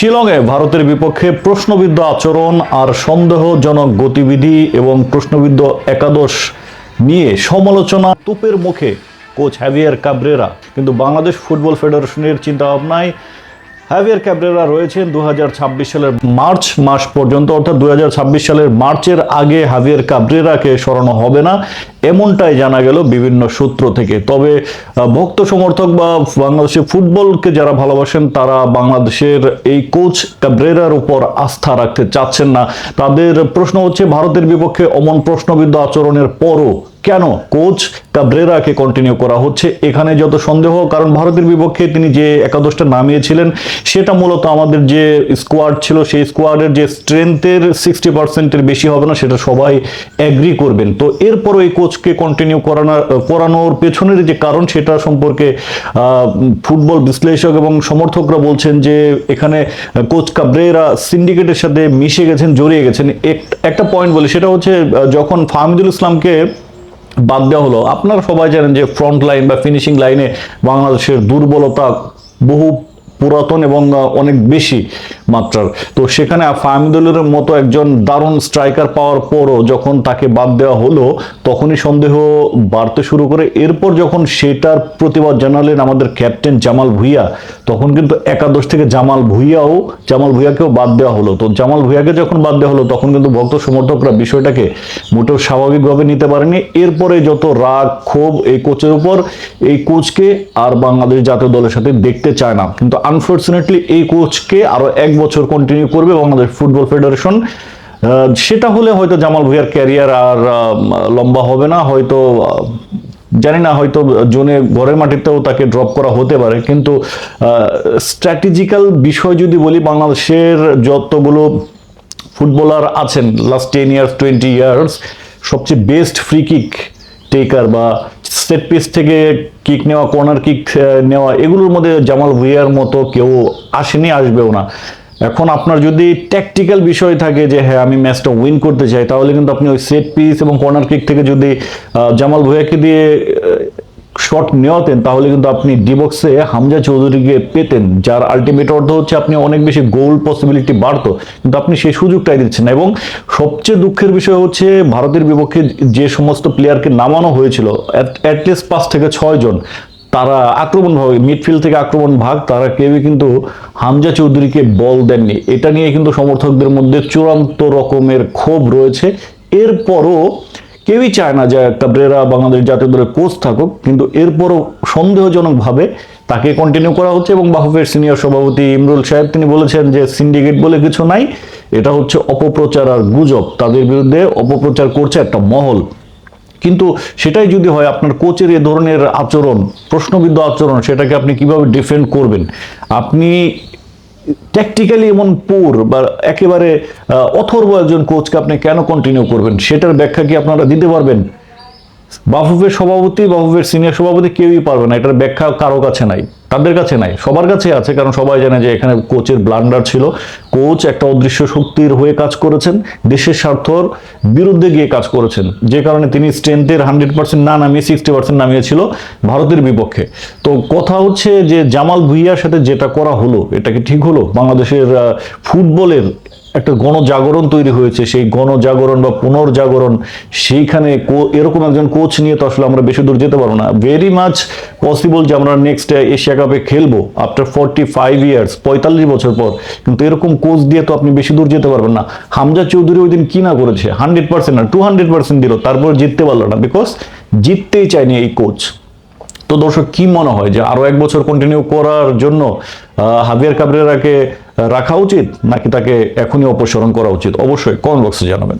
শিলংয়ে ভারতের বিপক্ষে প্রশ্নবিদ্ধ আচরণ আর সন্দেহজনক গতিবিধি এবং প্রশ্নবিদ্ধ একাদশ নিয়ে সমালোচনা তুপের মুখে কোচ হ্যাভিয়ার কাবরেরা কিন্তু বাংলাদেশ ফুটবল ফেডারেশনের চিন্তা ভাবনায় হ্যাভিয়ার ক্যাবরেরা রয়েছেন দু হাজার ছাব্বিশ সালের মার্চ মাস পর্যন্ত, অর্থাৎ দু হাজার ছাব্বিশ সালের মার্চের আগে হাভিয়ার কাবরেরাকে সরানো হবে না, এমনটাই জানা গেল বিভিন্ন সূত্র থেকে। তবে ভক্ত সমর্থক বা বাংলাদেশের ফুটবলকে যারা ভালোবাসেন, তারা বাংলাদেশের এই কোচ কাবরেরার উপর আস্থা রাখতে চাচ্ছেন না। তাদের প্রশ্ন হচ্ছে, ভারতের বিপক্ষে অমন প্রশ্নবিদ্ধ আচরণের পরও কেন কোচ কাব্রেরাকে কন্টিনিউ করা হচ্ছে? এখানে যত সন্দেহ, কারণ ভারতের বিপক্ষে তিনি যে একাদশটা নামিয়েছিলেন, সেটা মূলত আমাদের যে স্কোয়াড ছিল, সেই স্কোয়াডের যে স্ট্রেংথের সিক্সটি পার্সেন্টের বেশি হবে না, সেটা সবাই অ্যাগ্রি করবেন। তো এরপরও এই কোচকে কন্টিনিউ করানোর করানোর পেছনের যে কারণ, সেটা সম্পর্কে ফুটবল বিশ্লেষক এবং সমর্থকরা বলছেন যে, এখানে কোচ কাব্রেরা সিন্ডিকেটের সাথে মিশে গেছেন, জড়িয়ে গেছেন। এক- একটা পয়েন্ট বলি, সেটা হচ্ছে যখন ফাহমিদুল ইসলামকে বাদ দেওয়া হলো। আপনারা সবাই জানেন যে ফ্রন্ট লাইন বা ফিনিশিং লাইনে বাংলাদেশের দুর্বলতা বহু পুরাতন এবং অনেক বেশি। মাত্রার। তো সেখানে ফাহমিদুলের মতো একজন দারুণ স্ট্রাইকার পাওয়ার পরও যখন তাকে বাদ দেওয়া হলো, তখনই সন্দেহ বাড়তে শুরু করে। এরপর যখন সেটার প্রতিবাদ জানালেন আমাদের ক্যাপ্টেন জামাল ভুইয়া, তখন কিন্তু একাদশ থেকে জামাল ভুইয়াও, জামাল ভুইয়াকেও বাদ দেওয়া হলো। তো জামাল ভুইয়াকে যখন বাদ দেওয়া হলো, তখন কিন্তু ভক্ত সমর্থকরা বিষয়টাকে মোটেও স্বাভাবিকভাবে নিতে পারেনি। এরপরে যত রাগ, ক্ষোভ এই কোচের উপর, এই কোচকে আর বাংলাদেশ জাতীয় দলের সাথে দেখতে চায় না। কিন্তু আনফর্চুনেটলি এই কোচকে আরও এক বছর কন্টিনিউ করবে বাংলাদেশ ফুটবল ফেডারেশন সেটা হলে হয়তো জামাল ভুইয়ার ক্যারিয়ার আর লম্বা হবে না, হয়তো জানি না, হয়তো জোনে ঘরের মাটিতেও তাকে ড্রপ করা হতে পারে, কিন্তু স্ট্র্যাটেজিক্যাল বিষয় যদি বলি, বাংলাদেশের যতগুলো ফুটবলার আছেন last ten years twenty years সবচেয়ে বেস্ট ফ্রি কিক টেকার বা সেট পিস থেকে কিক নেওয়া কর্নার কিক নেওয়া, এগুলোর মধ্যে জামাল ভুইয়ার মতো কেউ আসেনি, আসবেও না। এখন আপনার যদি ট্যাকটিক্যাল বিষয় থাকে যে হ্যাঁ আমি ম্যাচটা উইন করতে চাই, তাহলে কিন্তু আপনি ওই সেট পিস এবং কর্নার কিক থেকে যদি জামাল ভুইয়াকে দিয়ে শট নেওয়াতেন, তাহলে কিন্তু আপনি ডিবক্সে হামজা চৌধুরীকে পেতেন, যার আলটিমেট অর্থ হচ্ছে আপনি অনেক বেশি গোল পসিবিলিটি বাড়তো, কিন্তু আপনি সেই সুযোগটাই দিচ্ছেন। এবং সবচেয়ে দুঃখের বিষয় হচ্ছে, ভারতের বিপক্ষে যে সমস্ত প্লেয়ারকে নামানো হয়েছিল অ্যাটলিস্ট পাঁচ থেকে ছয় জন তারা আক্রমণ ভাগ মিডফিল্ড থেকে আক্রমণ ভাগ, তারা কেউই কিন্তু হামজা চৌধুরীকে বল দেননি। এটা নিয়ে কিন্তু সমর্থকদের মধ্যে চূড়ান্ত রকমের ক্ষোভ রয়েছে। এরপরও কেউই চায় না যে কাবরেরা বাংলাদেশ জাতীয় দলের কোচ থাকুক, কিন্তু এরপরও সন্দেহজনকভাবে তাকে কন্টিনিউ করা হচ্ছে এবং বাহুফের সিনিয়র সভাপতি ইমরুল সাহেব, তিনি বলেছেন যে সিন্ডিকেট বলে কিছু নাই, এটা হচ্ছে অপপ্রচার আর গুজব। তাদের বিরুদ্ধে অপপ্রচার করছে একটা মহল। কিন্তু সেটাই যদি হয় আপনার কোচের এ ধরনের আচরণ, প্রশ্নবিদ্ধ আচরণ, সেটাকে আপনি কীভাবে ডিফেন্ড করবেন? আপনি ট্যাকটিক্যালি এমন পুর বা একেবারে অথর্ব একজন কোচকে আপনি কেন কন্টিনিউ করবেন? সেটার ব্যাখ্যা কি আপনারা দিতে পারবেন? বাফুফের সভাপতি, বাফুফের সিনিয়র সভাপতি কেউই পারবে না, এটার ব্যাখ্যা কারও কাছে নাই। তাদের কাছে নাই, সবার কাছে আছে, কারণ সবাই জানে যে এখানে কোচের ব্লান্ডার ছিল। কোচ একটা অদৃশ্য শক্তির হয়ে কাজ করেছেন, দেশের স্বার্থর বিরুদ্ধে গিয়ে কাজ করেছেন। যে কারণে তিনি স্ট্রেংথের হান্ড্রেড পার্সেন্ট না নামিয়ে সিক্সটি পার্সেন্ট নামিয়েছিল ভারতের বিপক্ষে। তো কথা হচ্ছে যে জামাল ভুইয়ার সাথে যেটা করা হলো, এটা কি ঠিক হলো? বাংলাদেশের ফুটবলের একটা গণজাগরণ তৈরি হয়েছে, সেই গণজাগরণ বা পুনর্জাগরণ, সেইখানে এরকম একজন কোচ নিয়ে তো আসলে আমরা বেশি দূর যেতে পারব না। ভেরি মাচ পসিবল যে আমরা নেক্সট এশিয়া কাপে খেলব আফটার ফর্টি ফাইভ ইয়ার্স পঁয়তাল্লিশ বছর পর। কিন্তু এরকম কোচ দিয়ে তো আপনি বেশি দূর যেতে পারবেন না। হামজা চৌধুরী ওই দিন কি না করেছে? হান্ড্রেড পার্সেন্ট না টু হান্ড্রেড পার্সেন্ট দিল, তারপর জিততে পারল না। বিকজ জিততেই চায়নি এই কোচ তো দর্শক, কি মনে হয় যে আরও এক বছর কন্টিনিউ করার জন্য হাবিয়ার কাবরেরাকে রাখা উচিত নাকি তাকে এখনই অপসারণ করা উচিত? অবশ্যই কমেন্ট বক্সে জানাবেন।